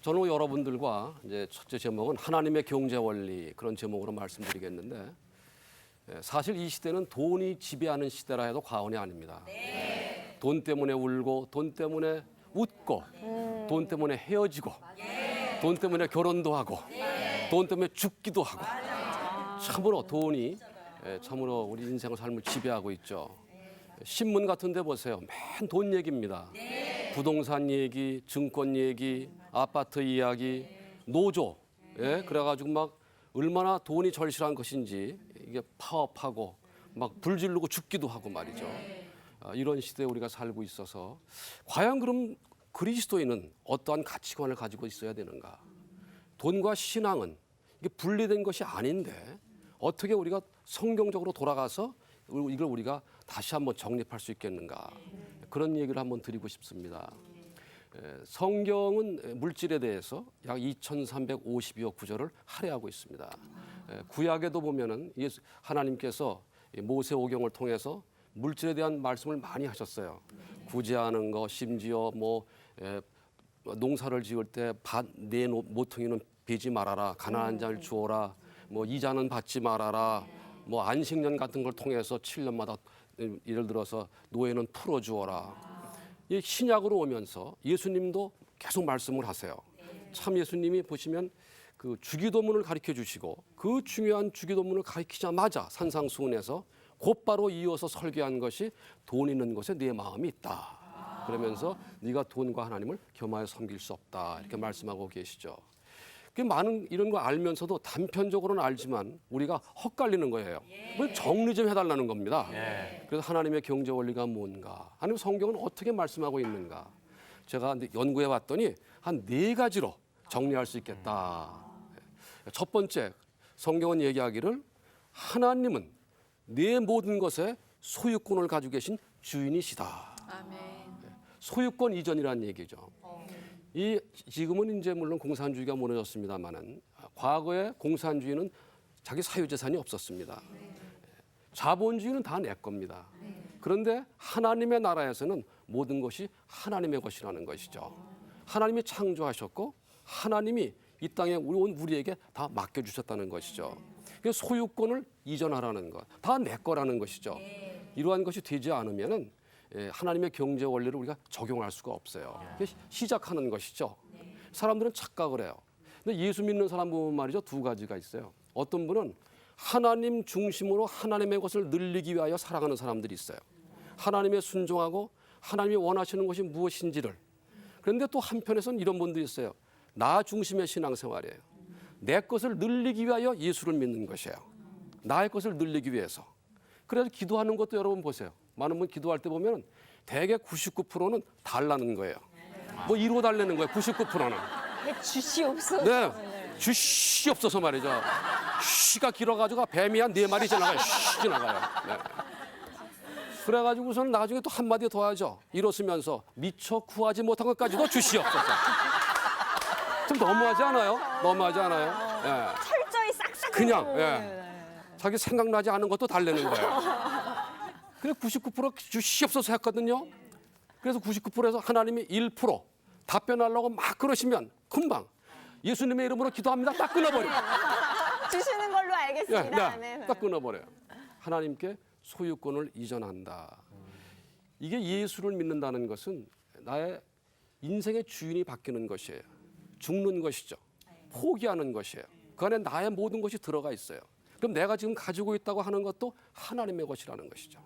저는 여러분들과 이제 첫째 제목은 하나님의 경제 원리 그런 제목으로 말씀드리겠는데 예, 사실 이 시대는 돈이 지배하는 시대라 해도 과언이 아닙니다. 돈 때문에 울고 돈 때문에 웃고 돈 때문에 헤어지고 돈 때문에 결혼도 하고 돈 때문에 죽기도 하고 참으로 돈이 예, 참으로 우리 인생의 삶을 지배하고 있죠. 신문 같은 데 보세요. 맨 돈 얘기입니다. 부동산 얘기, 증권 얘기, 아파트 이야기, 노조. 예, 그래가지고 막 얼마나 돈이 절실한 것인지 이게 파업하고 막 불지르고 죽기도 하고 말이죠. 아, 이런 시대에 우리가 살고 있어서 과연 그럼 그리스도인은 어떠한 가치관을 가지고 있어야 되는가? 돈과 신앙은 이게 분리된 것이 아닌데 어떻게 우리가 성경적으로 돌아가서 이걸 우리가 다시 한번 정립할 수 있겠는가? 그런 얘기를 한번 드리고 싶습니다. 에, 성경은 물질에 대해서 약 2,350여 구절을 할애하고 있습니다. 에, 구약에도 보면은 하나님께서 이 모세 오경을 통해서 물질에 대한 말씀을 많이 하셨어요. 구제하는 거, 심지어 뭐 에, 농사를 지을 때내 모퉁이는 베지 말아라, 가난한 자를 주어라, 뭐 이자는 받지 말아라, 뭐 안식년 같은 걸 통해서 7년마다 예를 들어서 노예는 풀어주어라. 이 신약으로 오면서 예수님도 계속 말씀을 하세요. 참 예수님이 보시면 그 주기도문을 가르쳐 주시고 그 중요한 주기도문을 가르치자마자 산상수훈에서 곧바로 이어서 설계한 것이 돈 있는 곳에 내 마음이 있다. 그러면서 네가 돈과 하나님을 겸하여 섬길 수 없다 이렇게 말씀하고 계시죠. 그 많은 이런 거 알면서도 단편적으로는 알지만 우리가 헛갈리는 거예요. 그걸 정리 좀 해달라는 겁니다. 그래서 하나님의 경제 원리가 뭔가, 아니면 성경은 어떻게 말씀하고 있는가. 제가 연구해 봤더니 한 네 가지로 정리할 수 있겠다. 첫 번째, 성경은 얘기하기를 하나님은 내 모든 것에 소유권을 가지고 계신 주인이시다. 아멘. 소유권 이전이라는 얘기죠. 이 지금은 이제 물론 공산주의가 무너졌습니다만은 과거에 공산주의는 자기 사유재산이 없었습니다. 자본주의는 다 내 겁니다. 그런데 하나님의 나라에서는 모든 것이 하나님의 것이라는 것이죠. 하나님이 창조하셨고 하나님이 이 땅에 우리 온 우리에게 다 맡겨주셨다는 것이죠. 그 소유권을 이전하라는 것, 다 내 거라는 것이죠. 이러한 것이 되지 않으면은 예, 하나님의 경제 원리를 우리가 적용할 수가 없어요. 시- 시작하는 것이죠. 사람들은 착각을 해요. 근데 예수 믿는 사람 보면 말이죠 두 가지가 있어요. 어떤 분은 하나님 중심으로 하나님의 것을 늘리기 위하여 살아가는 사람들이 있어요. 하나님의 순종하고 하나님이 원하시는 것이 무엇인지를. 그런데 또 한편에서는 이런 분도 있어요. 나 중심의 신앙생활이에요. 내 것을 늘리기 위하여 예수를 믿는 것이에요. 나의 것을 늘리기 위해서. 그래서 기도하는 것도 여러분 보세요. 많은 분 기도할 때 보면 대개 99%는 달라는 거예요. 뭐 이루어 달라는 거예요. 99%는. 주시옵소서. 네. 주시 없어서 말이죠. 쉬가 길어가지고 뱀이 한 네 마리 지나가요. 쉬 지나가요. 네. 그래가지고서는 나중에 또 한마디 더 하죠. 이렇으면서 미처 구하지 못한 것까지도 주시옵소서. 좀 너무하지 않아요? 너무하지 않아요? 예. 철저히 싹싹. 그냥. 예. 자기 생각나지 않은 것도 달래는 거예요. 그래 99% 주시옵소서 했거든요. 그래서 99%에서 하나님이 1% 답변하려고 막 그러시면 금방 예수님의 이름으로 기도합니다. 딱 끊어버려. 주시는 걸로 예, 알겠습니다. 네, 네. 딱 끊어버려요. 하나님께 소유권을 이전한다. 이게 예수를 믿는다는 것은 나의 인생의 주인이 바뀌는 것이에요. 죽는 것이죠. 포기하는 것이에요. 그 안에 나의 모든 것이 들어가 있어요. 그럼 내가 지금 가지고 있다고 하는 것도 하나님의 것이라는 것이죠.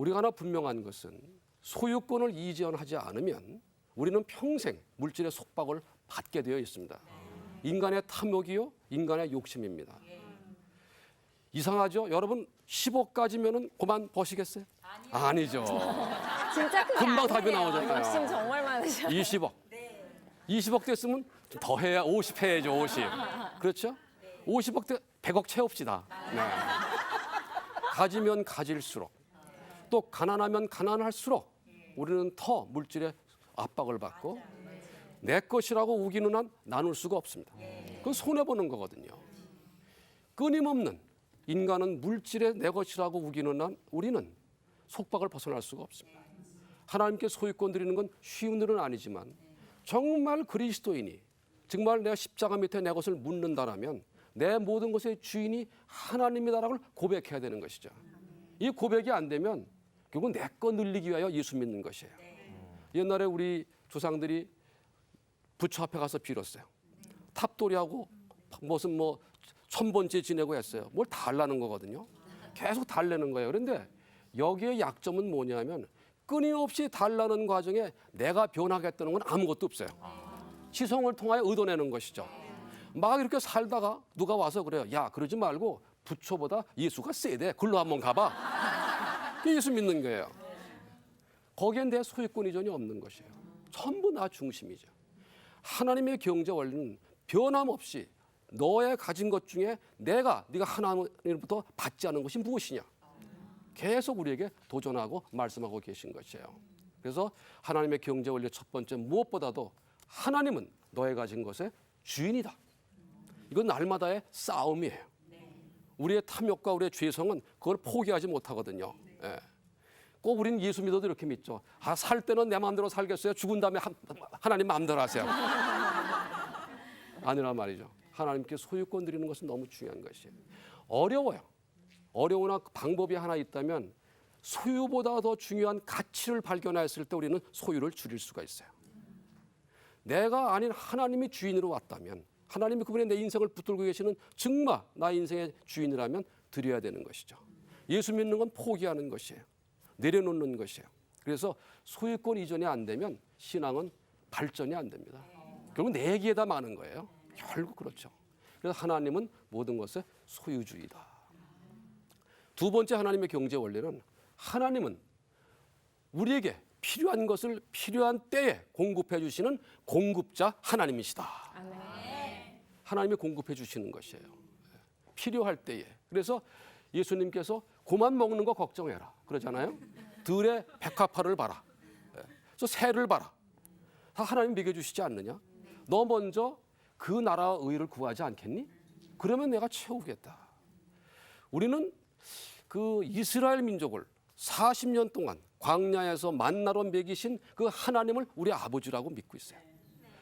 우리가 하나 분명한 것은 소유권을 이전하지 않으면 우리는 평생 물질의 속박을 받게 되어 있습니다. 인간의 탐욕이요, 인간의 욕심입니다. 이상하죠? 여러분 10억까지면은 그만 버시겠어요? 아니죠. 진짜 그게 금방 답이 아니에요. 나오잖아요. 욕심 정말 많으셔. 20억. 20억 됐으면 좀더 해야 50 해야죠, 50. 그렇죠? 50억 대 100억 채웁시다. 네. 가지면 가질수록 또 가난하면 가난할수록 우리는 더 물질의 압박을 받고 내 것이라고 우기는 한 나눌 수가 없습니다. 그건 손해보는 거거든요. 끊임없는 인간은 물질의 내 것이라고 우기는 한 우리는 속박을 벗어날 수가 없습니다. 하나님께 소유권 드리는 건 쉬운 일은 아니지만 정말 그리스도인이 정말 내가 십자가 밑에 내 것을 묻는다라면 내 모든 것의 주인이 하나님이다라고 고백해야 되는 것이죠. 이 고백이 안 되면 결국 내 거 늘리기 위하여 예수 믿는 것이에요. 옛날에 우리 조상들이 부처 앞에 가서 빌었어요. 탑돌이하고 무슨 뭐 천번째 지내고 했어요. 뭘 달라는 거거든요. 계속 달래는 거예요. 그런데 여기에 약점은 뭐냐면 끊임없이 달라는 과정에 내가 변하겠다는 건 아무것도 없어요. 지성을 통하여 의도내는 것이죠. 막 이렇게 살다가 누가 와서 그래요. 야, 그러지 말고 부처보다 예수가 세대. 글로 한번 가봐. 그게 예수 믿는 거예요. 거기엔 내 소유권 이전이 없는 것이에요. 전부 나 중심이죠. 하나님의 경제 원리는 변함없이 너의 가진 것 중에 내가 네가 하나님으로부터 받지 않은 것이 무엇이냐. 계속 우리에게 도전하고 말씀하고 계신 것이에요. 그래서 하나님의 경제 원리 첫 번째 무엇보다도 하나님은 너의 가진 것의 주인이다. 이건 날마다의 싸움이에요. 우리의 탐욕과 우리의 죄성은 그걸 포기하지 못하거든요. 예. 꼭 우리는 예수 믿어도 이렇게 믿죠. 아, 살 때는 내 마음대로 살겠어요. 죽은 다음에 하, 하나님 마음대로 하세요. 아니란 말이죠. 하나님께 소유권 드리는 것은 너무 중요한 것이에요. 어려워요. 어려우나 방법이 하나 있다면 소유보다 더 중요한 가치를 발견했을 때 우리는 소유를 줄일 수가 있어요. 내가 아닌 하나님이 주인으로 왔다면 하나님이 그분의 내 인생을 붙들고 계시는 정말 나의 인생의 주인이라면 드려야 되는 것이죠. 예수 믿는 건 포기하는 것이에요. 내려놓는 것이에요. 그래서 소유권 이전이 안 되면 신앙은 발전이 안 됩니다. 결국 내기에다 많은 거예요. 결국 그렇죠. 그래서 하나님은 모든 것의 소유주의다. 두 번째 하나님의 경제 원리는 하나님은 우리에게 필요한 것을 필요한 때에 공급해 주시는 공급자 하나님이시다. 하나님이 공급해 주시는 것이에요. 필요할 때에. 그래서 예수님께서 고만 먹는 거 걱정해라. 그러잖아요. 들의 백합화를 봐라. 예. 저 새를 봐라. 다 하나님 먹여 주시지 않느냐? 너 먼저 그 나라 의를 구하지 않겠니? 그러면 내가 채우겠다. 우리는 그 이스라엘 민족을 40년 동안 광야에서 만나러 먹이신 그 하나님을 우리 아버지라고 믿고 있어요.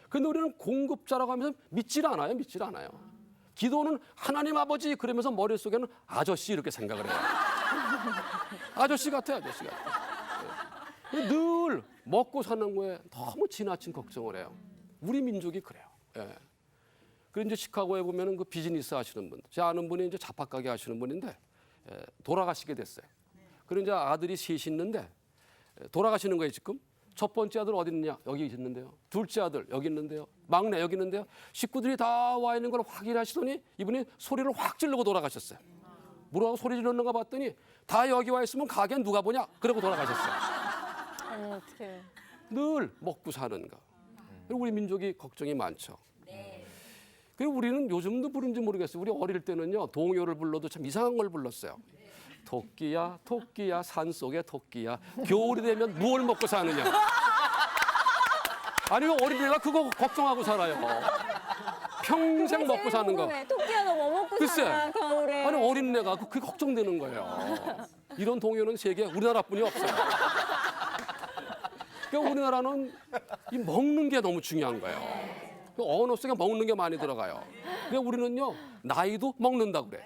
근데 우리는 공급자라고 하면서 믿질 않아요. 믿질 않아요. 기도는 하나님 아버지 그러면서 머릿속에는 아저씨 이렇게 생각을 해요. 아저씨 같아, 아저씨 같아. 예. 늘 먹고 사는 거에 너무 지나친 걱정을 해요. 우리 민족이 그래요. 예. 그리고 이제 시카고에 보면은 그 비즈니스 하시는 분, 제 아는 분이 이제 잡화 가게 하시는 분인데 예, 돌아가시게 됐어요. 그리고 이제 아들이 셋이 있는데 예, 돌아가시는 거예요 지금. 첫 번째 아들 어디 있느냐? 여기 있는데요. 둘째 아들 여기 있는데요. 막내 여기 있는데요. 식구들이 다 와 있는 걸 확인하시더니 이분이 소리를 확 지르고 돌아가셨어요. 뭐라고 소리 지르는가 봤더니 다 여기 와 있으면 가게는 누가 보냐? 그러고 돌아가셨어요. 어머 어떡해. 늘 먹고 사는가. 그리고 우리 민족이 걱정이 많죠. 그리고 우리는 요즘도 부른지 모르겠어요. 우리 어릴 때는요 동요를 불러도 참 이상한 걸 불렀어요. 토끼야 토끼야 산 속의 토끼야 겨울이 되면 무얼 먹고 사느냐. 아니면 어린애가 그거 걱정하고 살아요. 평생 먹고 사는 거. 궁금해. 먹고 글쎄. 겨울에. 아니 어린애가 그- 그게 걱정되는 거예요. 이런 동요는 세계 우리나라뿐이 없어요. 그러니까 우리나라는 이 먹는 게 너무 중요한 거예요. 그 언어 속에 먹는 게 많이 들어가요. 그러니까 우리는요 나이도 먹는다 그래.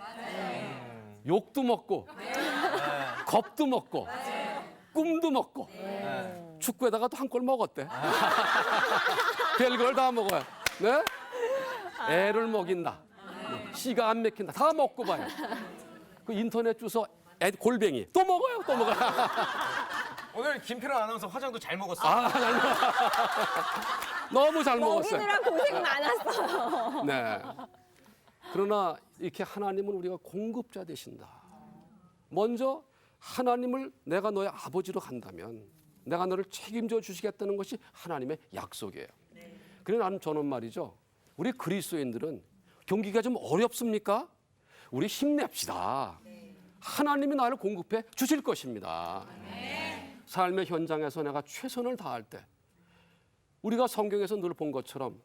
욕도 먹고, 겁도 먹고, 꿈도 먹고, 축구에다가 또 한 골 먹었대. 별걸 다 먹어요. 네? 애를 먹인다. 씨가 안 맥힌다. 다 먹고 봐요. 그 인터넷 주소 애 골뱅이 또 먹어요. 또 먹어요. 오늘 김필원 아나운서 화장도 잘 먹었어. 아, 잘 먹- 너무 잘 먹었어요. 먹이느라 고생 많았어요. 네. 그러나 이렇게 하나님은 우리가 공급자 되신다. 먼저 하나님을 내가 너의 아버지로 간다면 내가 너를 책임져 주시겠다는 것이 하나님의 약속이에요. 그래 나는 저는 말이죠. 우리 그리스도인들은 경기가 좀 어렵습니까? 우리 힘냅시다. 하나님이 나를 공급해 주실 것입니다. 삶의 현장에서 내가 최선을 다할 때 우리가 성경에서 늘 본 것처럼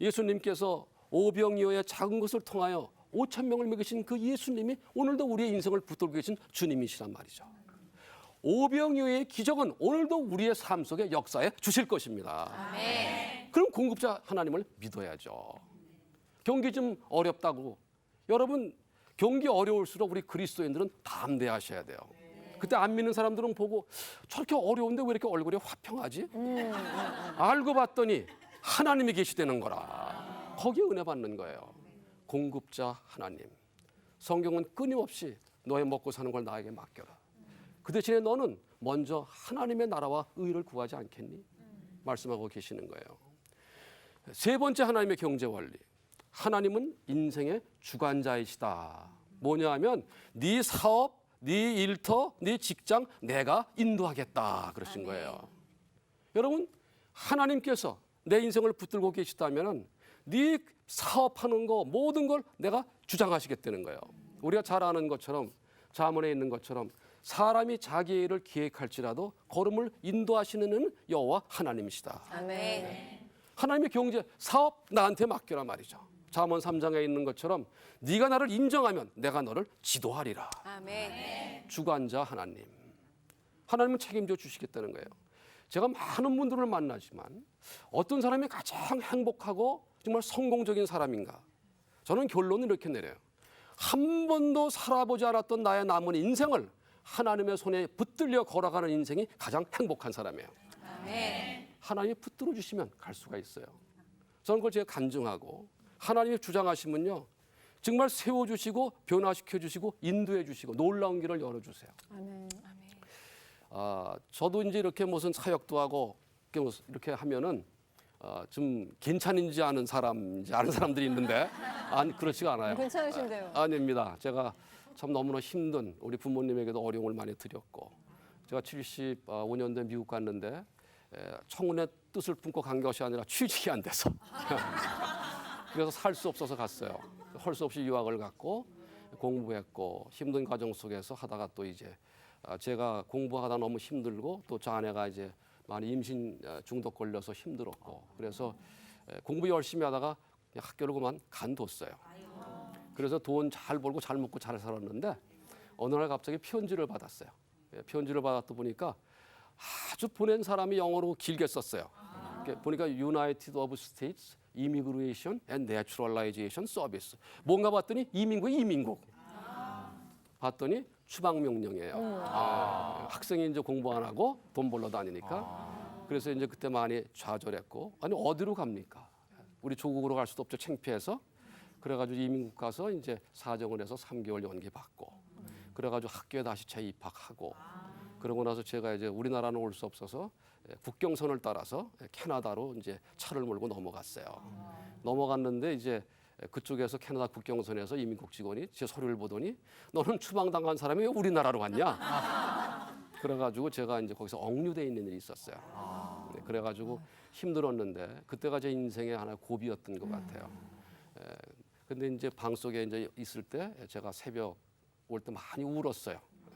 예수님께서 오병이어의 작은 것을 통하여 5천 명을 먹이신 그 예수님이 오늘도 우리의 인생을 붙들고 계신 주님이시란 말이죠. 오병이어의 기적은 오늘도 우리의 삶 속에 역사에 주실 것입니다. 그럼 공급자 하나님을 믿어야죠. 경기 좀 어렵다고 여러분 경기 어려울수록 우리 그리스도인들은 담대하셔야 돼요. 그때 안 믿는 사람들은 보고 저렇게 어려운데 왜 이렇게 얼굴이 화평하지? 알고 봤더니 하나님이 계시다는 거라. 거기에 은혜 받는 거예요. 공급자 하나님. 성경은 끊임없이 너의 먹고 사는 걸 나에게 맡겨라. 그 대신에 너는 먼저 하나님의 나라와 의를 구하지 않겠니? 말씀하고 계시는 거예요. 세 번째 하나님의 경제 원리. 하나님은 인생의 주관자이시다. 뭐냐 하면 네 사업, 네 일터, 네 직장 내가 인도하겠다 그러신 거예요. 여러분 하나님께서 내 인생을 붙들고 계시다면은 네 사업하는 거 모든 걸 내가 주장하시겠다는 거예요. 우리가 잘 아는 것처럼 자문에 있는 것처럼 사람이 자기의 일을 기획할지라도 걸음을 인도하시는 여호와 하나님이시다. 아멘. 하나님의 경제 사업 나한테 맡겨라 말이죠. 잠언 3장에 있는 것처럼 네가 나를 인정하면 내가 너를 지도하리라. 아멘. 주관자 하나님. 하나님은 책임져 주시겠다는 거예요. 제가 많은 분들을 만나지만 어떤 사람이 가장 행복하고 정말 성공적인 사람인가? 저는 결론을 이렇게 내려요. 한 번도 살아보지 않았던 나의 남은 인생을 하나님의 손에 붙들려 걸어가는 인생이 가장 행복한 사람이에요. 하나님이 붙들어 주시면 갈 수가 있어요. 저는 그걸 제가 간증하고 하나님이 주장하시면요. 정말 세워 주시고 변화시켜 주시고 인도해 주시고 놀라운 길을 열어 주세요. 아멘. 아, 저도 이제 이렇게 무슨 사역도 하고 이렇게 하면은 아, 좀 괜찮은지 아는 사람인지 아는 사람들이 있는데 아니 그렇지가 않아요. 괜찮으신데요. 아, 아닙니다. 제가 참 너무나 힘든 우리 부모님에게도 어려움을 많이 드렸고 제가 75년 된 미국 갔는데 에, 청운의 뜻을 품고 간 것이 아니라 취직이 안 돼서 그래서 살 수 없어서 갔어요. 할수 없이 유학을 갔고 공부했고 힘든 과정 속에서 하다가 또 이제 아, 제가 공부하다 너무 힘들고 또 저 아내가 이제 많이 임신 어, 중독 걸려서 힘들었고 그래서 에, 공부 열심히 하다가 학교를 그만 간뒀어요. 그래서 돈 잘 벌고 잘 먹고 잘 살았는데 어느 날 갑자기 편지를 받았어요. 예, 편지를 받았다 보니까 아주 보낸 사람이 영어로 길게 썼어요. 보니까 United of States Immigration and Naturalization Service. 뭔가 봤더니 이민국 이민국. 봤더니 추방 명령이에요. 아, 학생이 이제 공부 안 하고 돈 벌러 다니니까. 그래서 이제 그때 많이 좌절했고 아니 어디로 갑니까? 우리 조국으로 갈 수도 없죠. 창피해서. 그래가지고 이민국 가서 이제 사정을 해서 3개월 연기 받고. 그래가지고 학교에 다시 재입학하고. 그러고 나서 제가 이제 우리나라는 올 수 없어서 예, 국경선을 따라서 예, 캐나다로 이제 차를 몰고 넘어갔어요. 넘어갔는데 이제 그쪽에서 캐나다 국경선에서 이민국 직원이 제 서류를 보더니 너는 추방당한 사람이 왜 우리나라로 왔냐? 그래가지고 제가 이제 거기서 억류돼 있는 일이 있었어요. 네, 그래가지고 힘들었는데 그때가 제 인생의 하나의 고비였던 것 같아요. 에, 근데 이제 방 속에 이제 있을 때 제가 새벽 올 때 많이 울었어요. 에,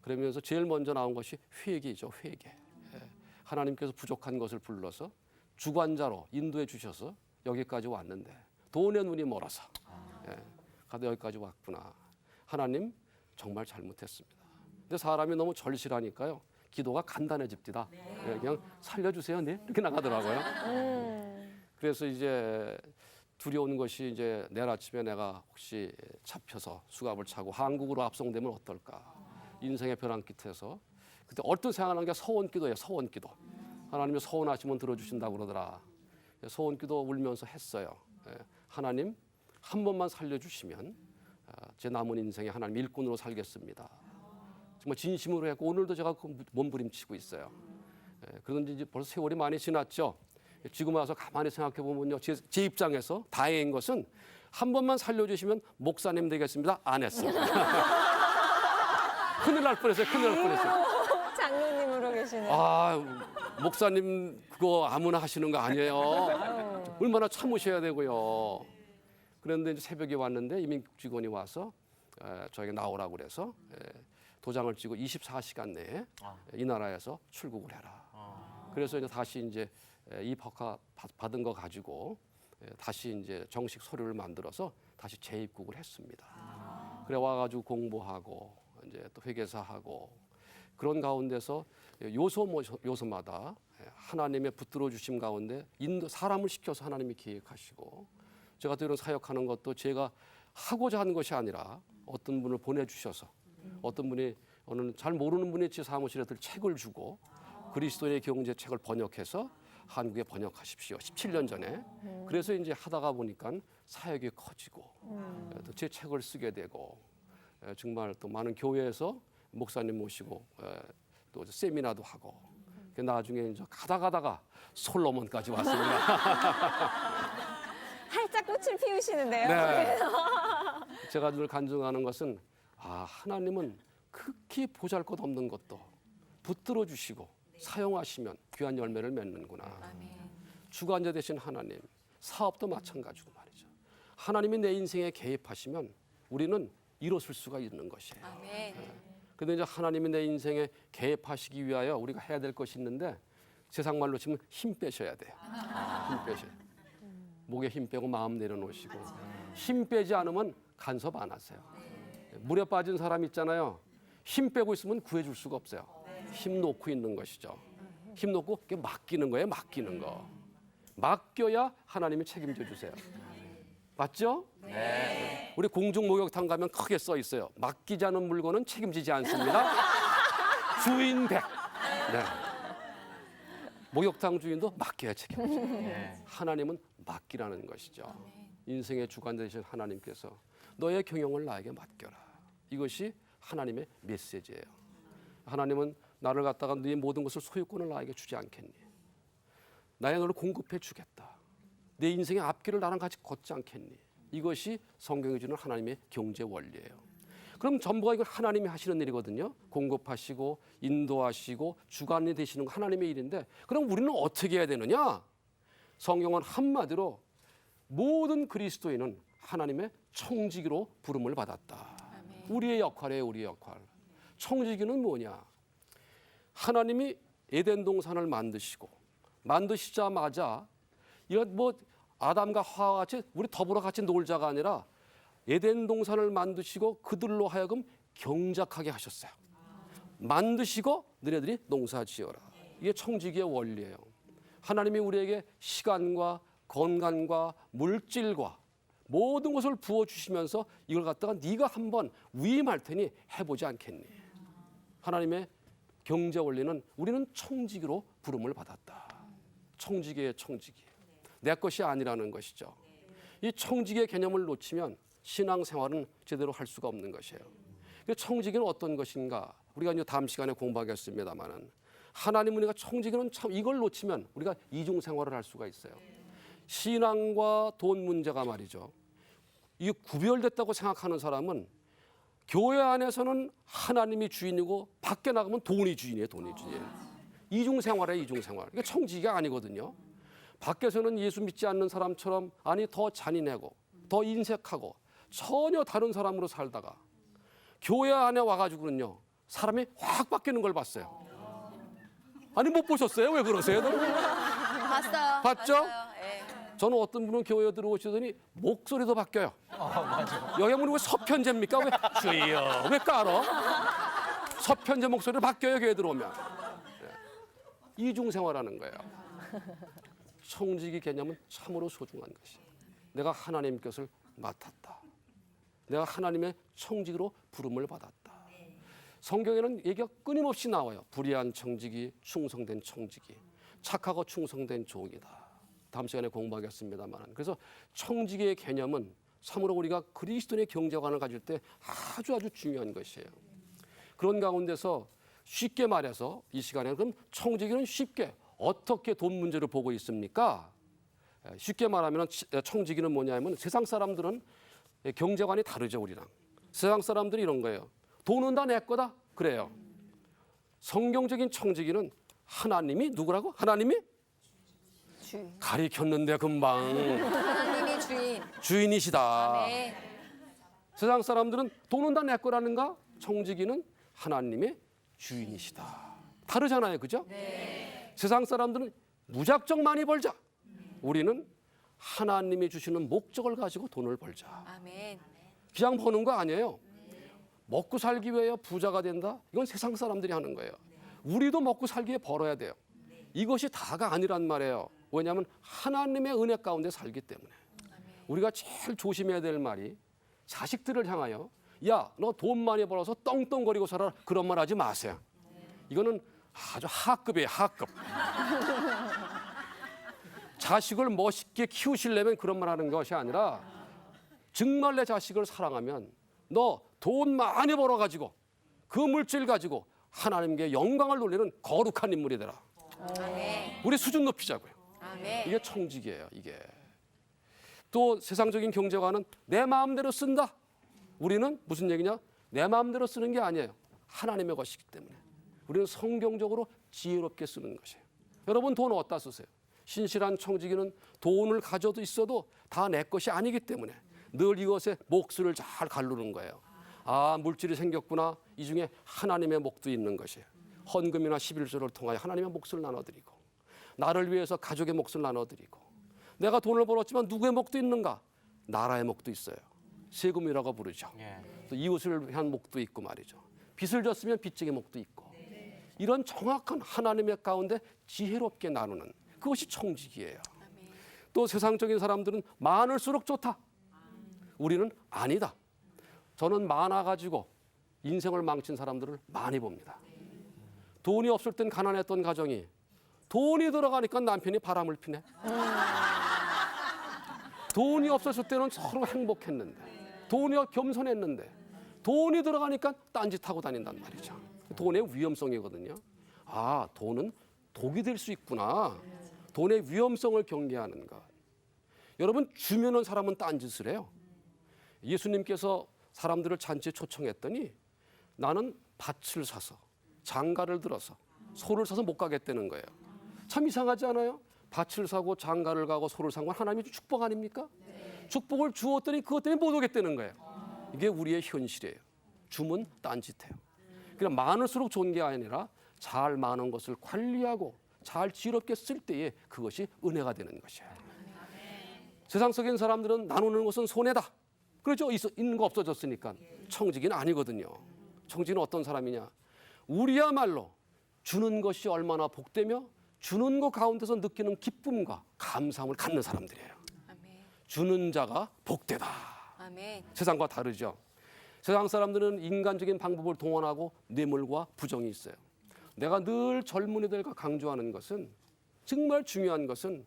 그러면서 제일 먼저 나온 것이 회개죠, 회개. 예. 하나님께서 부족한 것을 불러서 주관자로 인도해 주셔서 여기까지 왔는데 돈의 눈이 멀어서 예. 가다 여기까지 왔구나. 하나님 정말 잘못했습니다. 근데 사람이 너무 절실하니까요. 기도가 간단해집니다. 예, 그냥 살려주세요, 네 이렇게 나가더라고요. 음. 그래서 이제 두려운 것이 이제 내일 아침에 내가 혹시 잡혀서 수갑을 차고 한국으로 압송되면 어떨까? 인생의 벼랑 끝에서 그때 얼뜻 생각나는 게 서원기도예요. 서원기도. 하나님이 서원하시면 들어주신다고 그러더라. 서원기도 울면서 했어요. 예, 하나님 한 번만 살려주시면 아, 제 남은 인생에 하나님 일꾼으로 살겠습니다. 정말 진심으로 했고 오늘도 제가 그 몸부림치고 있어요. 예, 그런데 이제 벌써 세월이 많이 지났죠. 지금 와서 가만히 생각해 보면요, 제, 제 입장에서 다행인 것은 한 번만 살려주시면 목사님 되겠습니다. 안 했습니다. 큰일 날 뻔했어요. 큰일 날 뻔했어요. 장로님으로 계시네. 아, 목사님 그거 아무나 하시는 거 아니에요. 얼마나 참으셔야 되고요. 그런데 이제 새벽에 왔는데 이민국 직원이 와서 에, 저에게 나오라고 그래서 에, 도장을 찍고 24시간 내에 이 나라에서 출국을 해라. 그래서 이제 다시 이제 에, 이 법화 받- 받은 거 가지고 에, 다시 이제 정식 서류를 만들어서 다시 재입국을 했습니다. 그래 와가지고 공부하고 이제 또 회계사 하고 그런 가운데서 요소 뭐 요소마다 하나님의 붙들어 주심 가운데 인도 사람을 시켜서 하나님이 계획하시고 제가 또 이런 사역하는 것도 제가 하고자 하는 것이 아니라 어떤 분을 보내주셔서 어떤 분이 어느 잘 모르는 분이 제 사무실에 들 책을 주고 그리스도의 경제 책을 번역해서 한국에 번역하십시오. 17년 전에. 그래서 이제 하다가 보니까 사역이 커지고 또 제 책을 쓰게 되고 에, 정말 또 많은 교회에서 목사님 모시고 에, 또 세미나도 하고 그 나중에 이제 가다 가다가 솔로몬까지 왔습니다. 활짝 꽃을 피우시는데요. 네. 제가 늘 간증하는 것은 아 하나님은 극히 보잘것없는 것도 붙들어 주시고 사용하시면 귀한 열매를 맺는구나. 주관자 되신 하나님 사업도 마찬가지고 말이죠. 하나님이 내 인생에 개입하시면 우리는 이뤘을 수가 있는 것이에요. 아멘. 근데 이제 하나님이 내 인생에 개입하시기 위하여 우리가 해야 될 것이 있는데 세상 말로 치면 힘 빼셔야 돼요. 힘 빼셔. 목에 힘 빼고 마음 내려놓으시고 힘 빼지 않으면 간섭 안 하세요. 물에 빠진 사람 있잖아요. 힘 빼고 있으면 구해줄 수가 없어요. 힘 놓고 있는 것이죠. 힘 놓고 맡기는 거예요. 맡기는 거. 맡겨야 하나님이 책임져 주세요. 맞죠? 우리 공중 목욕탕 가면 크게 써 있어요. 않은 물건은 책임지지 않습니다. 주인 백. 네. 목욕탕 주인도 맡겨야 책임져. 하나님은 맡기라는 것이죠. 인생의 주관 되신 하나님께서 너의 경영을 나에게 맡겨라. 이것이 하나님의 메시지예요. 하나님은 나를 갖다가 네 모든 것을 소유권을 나에게 주지 않겠니? 나의 너를 공급해 주겠다. 내 인생의 앞길을 나랑 같이 걷지 않겠니? 이것이 성경이 주는 하나님의 경제 원리예요. 그럼 전부가 이걸 하나님이 하시는 일이거든요. 공급하시고 인도하시고 주관이 되시는 거 하나님의 일인데 그럼 우리는 어떻게 해야 되느냐? 성경은 한마디로 모든 그리스도인은 하나님의 청지기로 부름을 받았다. 우리의 역할이에요, 우리의 역할. 청지기는 뭐냐? 하나님이 에덴 동산을 만드시고 만드시자마자 이런 뭐 아담과 하와 같이 우리 더불어 같이 놀자가 아니라 에덴 동산을 만드시고 그들로 하여금 경작하게 하셨어요. 만드시고 너네들이 농사 지어라. 이게 청지기의 원리예요. 하나님이 우리에게 시간과 건강과 물질과 모든 것을 부어 주시면서 이걸 갖다가 네가 한번 위임할 테니 해보지 않겠니? 하나님의 경제 원리는 우리는 청지기로 부름을 받았다. 청지기의 청지기. 내 것이 아니라는 것이죠. 이 청지기의 개념을 놓치면 신앙생활은 제대로 할 수가 없는 것이에요. 그 청지기는 어떤 것인가? 우리가 이제 다음 시간에 공부하겠습니다만은 하나님 우리가 청지기는 참 이걸 놓치면 우리가 이중 생활을 할 수가 있어요. 신앙과 돈 문제가 말이죠. 이게 구별됐다고 생각하는 사람은 교회 안에서는 하나님이 주인이고 밖에 나가면 돈이 주인이에요, 돈이 주인. 이중 생활에 이중 생활. 이게 청지기가 아니거든요. 밖에서는 예수 믿지 않는 사람처럼 아니 더 잔인하고 더 인색하고 전혀 다른 사람으로 살다가 교회 안에 와가지고는요 사람이 확 바뀌는 걸 봤어요. 아니 못 보셨어요? 왜 그러세요? 봤어요. 봤죠? 봤어요. 예. 저는 어떤 분은 교회에 들어오시더니 목소리도 바뀌어요. 여기 한번 왜 서편제입니까? 왜 주여 왜 깔어? 서편제 목소리로 바뀌어요 교회 들어오면. 예. 이중 생활하는 거예요. 청지기 개념은 참으로 소중한 것이에요. 내가 하나님 것을 맡았다. 내가 하나님의 청지기로 부름을 받았다. 성경에는 얘기가 끊임없이 나와요. 불의한 청지기, 충성된 청지기, 착하고 충성된 종이다. 다음 시간에 공부하겠습니다만. 그래서 청지기의 개념은 참으로 우리가 그리스도의 경제관을 가질 때 아주 아주 중요한 것이에요. 그런 가운데서 쉽게 말해서 이 시간에 그럼 청지기는 쉽게 어떻게 돈 문제를 보고 있습니까? 에, 쉽게 말하면 청지기는 뭐냐면 세상 사람들은 경제관이 다르죠 우리랑. 세상 사람들이 이런 거예요. 돈은 다 내 거다 그래요. 성경적인 청지기는 하나님이 누구라고? 하나님이 주인. 가리켰는데 금방 하나님이 주인. 주인이시다. 아멘. 세상 사람들은 돈은 다 내 거라는가? 청지기는 하나님의 주인이시다. 다르잖아요, 그죠? 세상 사람들은 무작정 많이 벌자. 우리는 하나님이 주시는 목적을 가지고 돈을 벌자. 아멘. 그냥 버는 거 아니에요. 먹고 살기 위해 부자가 된다? 이건 세상 사람들이 하는 거예요. 우리도 먹고 살기 위해 벌어야 돼요. 이것이 다가 아니란 말이에요. 왜냐하면 하나님의 은혜 가운데 살기 때문에. 우리가 제일 조심해야 될 말이 자식들을 향하여 야, 너 돈 많이 벌어서 떵떵거리고 살아. 그런 말 하지 마세요. 이거는 아주 하급이에요, 하급. 자식을 멋있게 키우시려면 그런 말 하는 것이 아니라 정말 내 자식을 사랑하면 너 돈 많이 벌어가지고 그 물질 가지고 하나님께 영광을 돌리는 거룩한 인물이 되라. 우리 수준 높이자고요. 이게 청직이에요, 이게. 또 세상적인 경제관은 내 마음대로 쓴다. 우리는 무슨 얘기냐? 내 마음대로 쓰는 게 아니에요. 하나님의 것이기 때문에. 우리는 성경적으로 지혜롭게 쓰는 것이에요. 여러분 돈 어디다 쓰세요? 신실한 청지기는 돈을 가져도 있어도 다 내 것이 아니기 때문에 늘 이것에 몫을 잘 가르는 거예요. 아 물질이 생겼구나. 이 중에 하나님의 목도 있는 것이에요. 헌금이나 11조를 통하여 하나님의 몫을 나눠드리고 나를 위해서 가족의 몫을 나눠드리고 내가 돈을 벌었지만 누구의 목도 있는가? 나라의 목도 있어요. 세금이라고 부르죠. 예. 또 이웃을 위한 목도 있고 말이죠. 빚을 졌으면 빚쟁이 목도 있고 이런 정확한 하나님의 가운데 지혜롭게 나누는 그것이 청직이에요. 또 세상적인 사람들은 많을수록 좋다. 우리는 아니다. 저는 많아 가지고 인생을 망친 사람들을 많이 봅니다. 돈이 없을 땐 가난했던 가정이 돈이 들어가니까 남편이 바람을 피네. 돈이 없었을 때는 서로 행복했는데 돈이 겸손했는데 돈이 들어가니까 딴짓하고 다닌단 말이죠. 돈의 위험성이거든요. 아, 돈은 독이 될 수 있구나. 돈의 위험성을 경계하는 것. 여러분 주면은 사람은 딴짓을 해요. 예수님께서 사람들을 잔치에 초청했더니 나는 밭을 사서 장가를 들어서 소를 사서 못 가겠다는 거예요. 참 이상하지 않아요? 밭을 사고 장가를 가고 소를 산 건 하나님의 축복 아닙니까? 축복을 주었더니 그것 때문에 못 오겠다는 거예요. 이게 우리의 현실이에요. 주면 딴짓해요. 그냥 많을수록 좋은 게 아니라 잘 많은 것을 관리하고 잘 지혜롭게 쓸 때에 그것이 은혜가 되는 것이에요. 세상 속인 사람들은 나누는 것은 손해다. 그렇죠? 있는 거 없어졌으니까. 청직이는 아니거든요. 청직은 어떤 사람이냐? 우리야말로 주는 것이 얼마나 복되며 주는 것 가운데서 느끼는 기쁨과 감사함을 갖는 사람들이에요. 주는 자가 복되다. 아멘. 세상과 다르죠. 세상 사람들은 인간적인 방법을 동원하고 뇌물과 부정이 있어요. 내가 늘 젊은이들과 강조하는 것은 정말 중요한 것은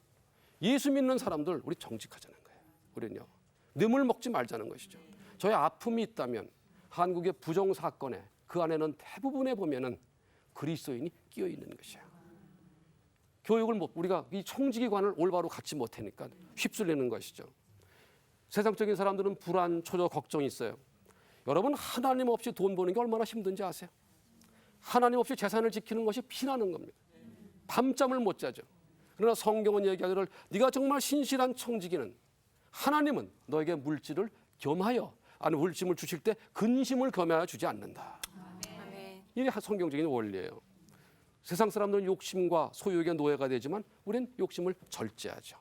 예수 믿는 사람들 우리 정직하자는 거예요. 우리는요. 뇌물 먹지 말자는 것이죠. 저의 아픔이 있다면 한국의 부정 사건에 그 안에는 대부분에 보면은 그리스도인이 끼어 있는 것이에요. 교육을 못 우리가 이 청지기관을 올바로 갖지 못하니까 휩쓸리는 것이죠. 세상적인 사람들은 불안, 초조, 걱정이 있어요. 여러분 하나님 없이 돈 버는 게 얼마나 힘든지 아세요? 하나님 없이 재산을 지키는 것이 피나는 겁니다. 밤잠을 못 자죠. 그러나 성경은 얘기하기를 네가 정말 신실한 청지기는 하나님은 너에게 물질을 겸하여 아니 물질을 주실 때 근심을 겸하여 주지 않는다. 아멘. 이게 성경적인 원리예요. 세상 사람들은 욕심과 소유의 노예가 되지만 우리는 욕심을 절제하죠.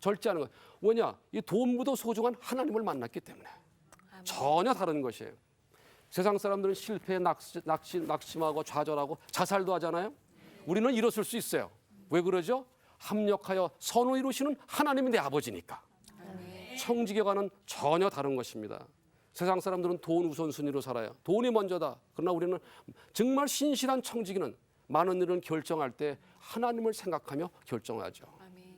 절제하는 거. 왜냐? 이 돈보다 소중한 하나님을 만났기 때문에 전혀 다른 것이에요. 세상 사람들은 실패에 낙시, 낙심, 낙심하고 좌절하고 자살도 하잖아요. 우리는 일었을 수 있어요. 왜 그러죠? 합력하여 선을 이루시는 하나님이 내 아버지니까. 청지교과는 전혀 다른 것입니다. 세상 사람들은 돈 우선순위로 살아요. 돈이 먼저다. 그러나 우리는 정말 신실한 청지기는 많은 일을 결정할 때 하나님을 생각하며 결정하죠. 아멘.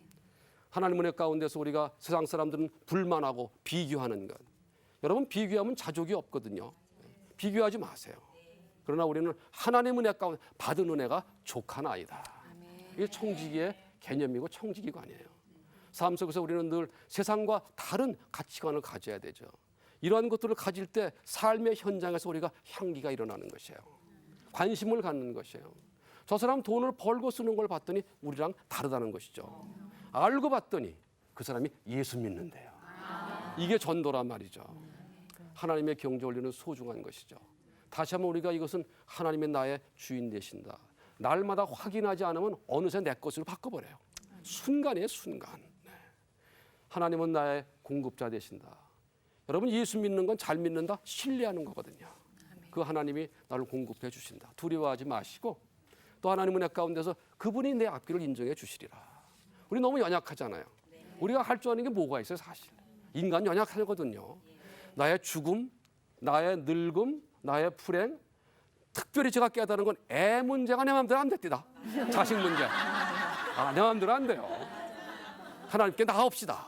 하나님 은혜 가운데서 우리가 세상 사람들은 불만하고 비교하는 것. 여러분 비교하면 자족이 없거든요. 비교하지 마세요. 그러나 우리는 하나님 은혜 가운데 받은 은혜가. 아멘. 이게 청지기의 개념이고 청지기관이에요. 삶 속에서 우리는 늘 세상과 다른 가치관을 가져야 되죠. 이러한 것들을 가질 때 삶의 현장에서 우리가 향기가 일어나는 것이에요. 관심을 갖는 것이에요. 저 사람 돈을 벌고 쓰는 걸 봤더니 우리랑 다르다는 것이죠. 알고 봤더니 그 사람이 예수 믿는데요. 이게 전도란 말이죠. 하나님의 경제 원리는 소중한 것이죠. 다시 한번 우리가 이것은 하나님의 나의 주인 되신다. 날마다 확인하지 않으면 어느새 내 것으로 바꿔버려요. 순간이에요, 순간. 네. 하나님은 나의 공급자 되신다. 여러분 예수 믿는 건 잘 믿는다, 신뢰하는 거거든요. 그 하나님이 나를 공급해 주신다. 두려워하지 마시고 또 하나님은 내 가운데서 그분이 내 앞길을 인정해 주시리라. 우리 너무 연약하잖아요. 우리가 할 줄 아는 게 뭐가 있어요, 사실. 인간 연약하거든요. 나의 죽음, 나의 늙음, 나의 불행, 특별히 제가 깨달은 건 애 문제가 내 마음대로 안 됐디다. 자식 문제. 아, 내 마음대로 안 돼요. 하나님께 나옵시다.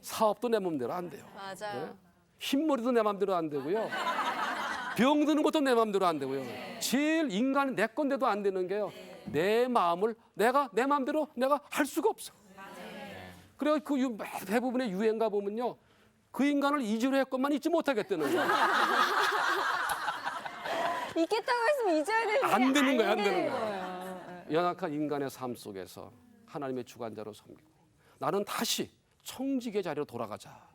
사업도 내 마음대로 안 돼요. 맞아요. 네? 흰머리도 내 마음대로 안 되고요. 병 드는 것도 내 마음대로 안 되고요. 제일 인간이 내 건데도 안 되는 게요. 내 마음을 내가 내 마음대로 내가 할 수가 없어. 그래서 그 유- 대부분의 유행가 보면요. 그 인간을 이지로 했건만 잊지 못하겠다는 거예요. 있겠다고 했으면 잊어야 되는데 안 되는 거야, 안안 되는 거야. 연약한 인간의 삶 속에서 하나님의 주관자로 섬기고 나는 다시 청직의 자리로 돌아가자.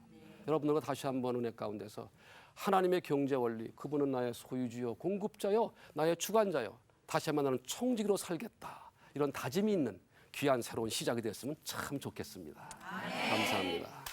여러분들과 다시 한번 은혜 가운데서 하나님의 경제 원리, 그분은 나의 소유주요, 공급자요, 나의 주관자요. 다시 한번 나는 청직으로 살겠다. 이런 다짐이 있는 귀한 새로운 시작이 됐으면 참 좋겠습니다. 감사합니다.